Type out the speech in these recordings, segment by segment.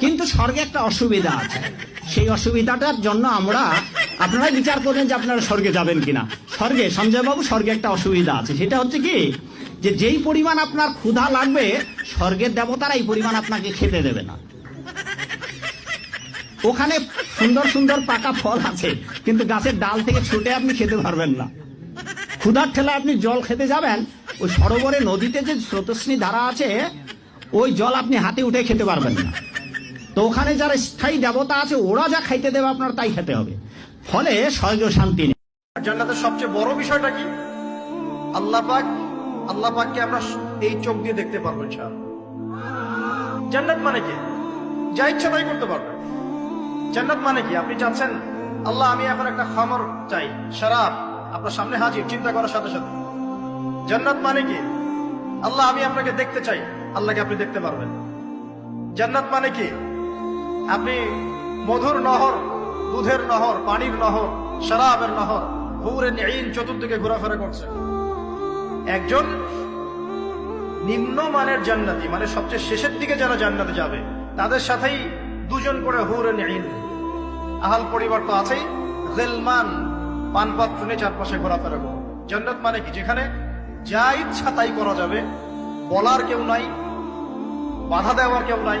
কিন্তু স্বর্গে একটা অসুবিধা আছে। সেই অসুবিধাটার জন্য আমরা, আপনারা বিচার করেন যে আপনারা স্বর্গে যাবেন কিনা। স্বর্গে সঞ্জয় বাবু স্বর্গে একটা অসুবিধা আছে। সেটা হচ্ছে কি, যে যেই পরিমাণ আপনার ক্ষুধা লাগবে, স্বর্গের দেবতারা এই পরিমাণ আপনাকে খেতে দেবে না। ওখানে সুন্দর সুন্দর পাকা ফল আছে, কিন্তু গাছের ডাল থেকে ছুটে আপনি খেতে পারবেন না। ক্ষুধার ঠেলা আপনি জল খেতে যাবেন, ওই সরোবরে নদীতে যে স্রোতস্বিনী ধারা আছে, ওই জল আপনি হাতে উঠে খেতে পারবেন না। তো ওখানে যারা স্থায়ী দেবতা আছে, ওরা যা খাইতে দেবে আপনার তাই খেতে হবে। ফলে স্বর্গ শান্তি নেই। জান্নাতের সবচেয়ে বড় বিষয়টা কি? আল্লাহ পাক, আল্লাহ পাককে আমরা এই চোখ দিয়ে দেখতে পারব জান্নাত মানে কি? যা ইচ্ছা তাই করতে পারবেন জান্নাত মানে কি? আপনি চাচ্ছেন, আল্লাহ, আমি এখন একটা খামর চাই, শরাব। আপনার সামনে হাজির, চিন্তা করার সাথে সাথে। জান্নাত মানে কি? আল্লাহ, আমি আপনাকে দেখতে চাই, আল্লাহকে আপনি দেখতে পারবেন। জান্নাত মানে কি? আপনি মধুর নহর, দুধের নহর, পানির নহর, শরাবের নহর, হুরে নিন চতুর্দিকে ঘোরাফেরা করছে একজন নিম্ন মানের জান্নাতি মানে সবচেয়ে শেষের দিকে যারা জান্নাতে যাবে, তাদের সাথেই দুজন করে হুরে নিন আহাল পরিবার তো আছেই, রেলমান পানপাত্র নিয়ে চারপাশে ঘোরাফেরা করো জান্নাত মানে কি? যেখানে যা ইচ্ছা তাই করা যাবে, বলার কেউ নাই, বাধা দেওয়ার কেউ নাই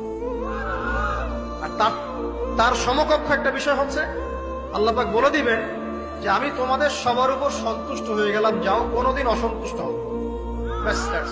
তার তার সমকক্ষ একটা বিষয় হচ্ছে, আল্লাহ পাক বলে দিবেন যে আমি তোমাদের সবার উপর সন্তুষ্ট হয়ে গেলাম, যাও কোনোদিন অসন্তুষ্ট হবে ব্যাস.